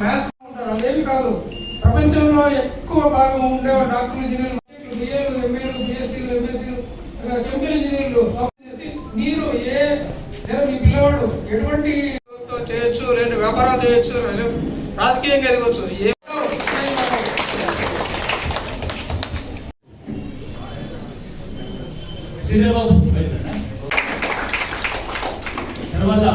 Maths ఉంటారు అదేమి కాదు. ప్రపంచంలో ఎక్కువ భాగం ఉండే డాక్టర్లు ఇంజనీర్లు బిఏలు ఎంఏలు బిఎస్సీలు ఎంఎస్సీలు కెమికల్ ఇంజనీర్లు. మీరు ఏ లేదా మీ పిల్లవాడు ఎటువంటి చేయొచ్చు లేదంటే వ్యాపారాలు చేయొచ్చు రాజకీయంగా ఎదగొచ్చు. ఏ తర్వాత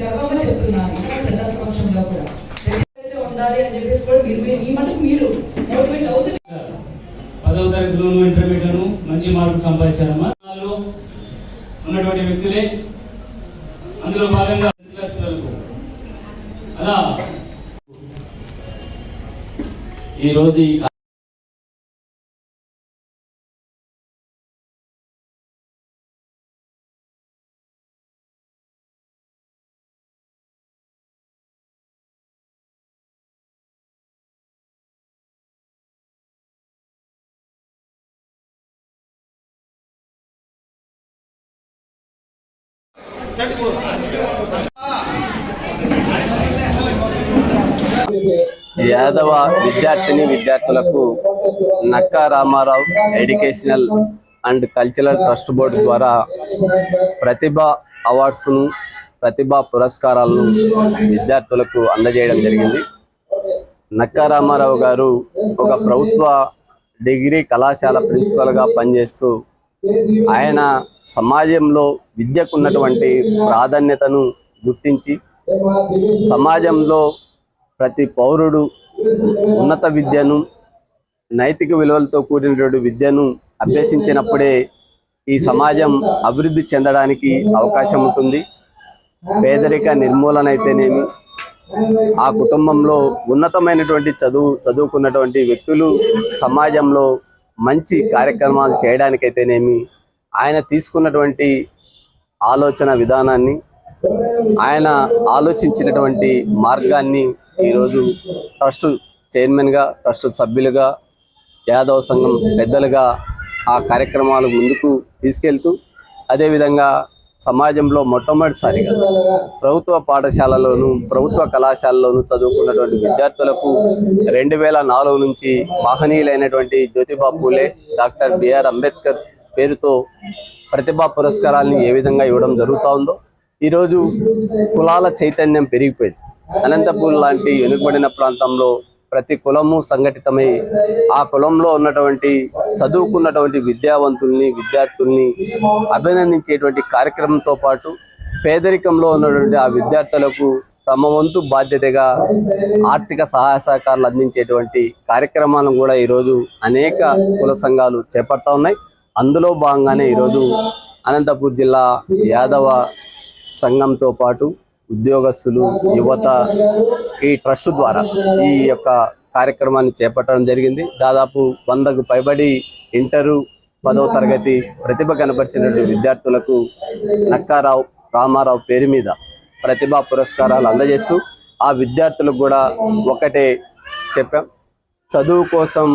గర్వంగా చెప్తున్నాను ప్రజా కూడా ఉండాలి అని చెప్పేసి కూడా మీరు మీ- మటుకు మీరు మోటివేట్ అవుతుంది పదవ తరగతిలోను ఇంటర్మీడియట్లోను మంచి మార్కులు సంపాదించారమ్మా. ఉన్నటువంటి వ్యక్తులే అందులో భాగంగా క్లాస్ పిల్లలకు. అలా. ఈరోజు యాదవ విద్యార్థిని విద్యార్థులకు Nakka Ramarao educational and cultural trust board ద్వారా ప్రతిభ అవార్డ్స్ను ప్రతిభా పురస్కారాలను విద్యార్థులకు అందజేయడం జరిగింది. నక్కా రామారావు గారు ఒక ప్రభుత్వ డిగ్రీ కళాశాల ప్రిన్సిపల్గా పనిచేస్తూ ఆయన సమాజంలో విద్యకు ఉన్నటువంటి ప్రాధాన్యతను గుర్తించి సమాజంలో ప్రతి పౌరుడు ఉన్నత విద్యను నైతిక విలువలతో కూడినటువంటి విద్యను అభ్యసించినప్పుడే ఈ సమాజం అభివృద్ధి చెందడానికి అవకాశం ఉంటుంది. పేదరిక నిర్మూలన అయితేనేమి ఆ కుటుంబంలో ఉన్నతమైనటువంటి చదువు చదువుకున్నటువంటి వ్యక్తులు సమాజంలో మంచి కార్యక్రమాలు చేయడానికైతేనేమి ఆయన తీసుకున్నటువంటి ఆలోచన విధానాన్ని ఆయన ఆలోచించినటువంటి మార్గాన్ని ఈరోజు ట్రస్ట్ చైర్మన్గా ట్రస్ట్ సభ్యులుగా యాదవ సంఘం పెద్దలుగా ఆ కార్యక్రమాలు ముందుకు తీసుకెళ్తూ అదేవిధంగా సమాజంలో మొట్టమొదటిసారిగా ప్రభుత్వ పాఠశాలలోను ప్రభుత్వ కళాశాలలోను చదువుకున్నటువంటి విద్యార్థులకు రెండు వేల నాలుగు నుంచి మహనీయులైనటువంటి జ్యోతిబా పూలే డాక్టర్ బిఆర్ అంబేద్కర్ పేరుతో ప్రతిభా పురస్కారాలను ఏ విధంగా ఇవ్వడం జరుగుతూ ఉందో ఈరోజు కులాల చైతన్యం పెరిగిపోయింది. అనంతపూర్ లాంటి వెనుకబడిన ప్రాంతంలో ప్రతి కులము సంఘటితమై ఆ కులంలో ఉన్నటువంటి చదువుకున్నటువంటి విద్యావంతుల్ని విద్యార్థుల్ని అభినందించేటువంటి కార్యక్రమంతో పాటు పేదరికంలో ఉన్నటువంటి ఆ విద్యార్థులకు తమ వంతు బాధ్యతగా ఆర్థిక సహాయ సహకారాలు అందించేటువంటి కార్యక్రమాలను కూడా ఈరోజు అనేక కుల సంఘాలు చేపడతా ఉన్నాయి. అందులో భాగంగానే ఈరోజు అనంతపూర్ జిల్లా యాదవ సంఘంతో పాటు ఉద్యోగస్తులు యువత ఈ ట్రస్ట్ ద్వారా ఈ యొక్క కార్యక్రమాన్ని చేపట్టడం జరిగింది. దాదాపు వందకు పైబడి ఇంటరు పదవ తరగతి ప్రతిభ కనపరిచినటువంటి విద్యార్థులకు నక్కారావు రామారావు పేరు మీద ప్రతిభా పురస్కారాలు అందజేస్తూ ఆ విద్యార్థులకు కూడా ఒకటే చెప్పాం. చదువు కోసం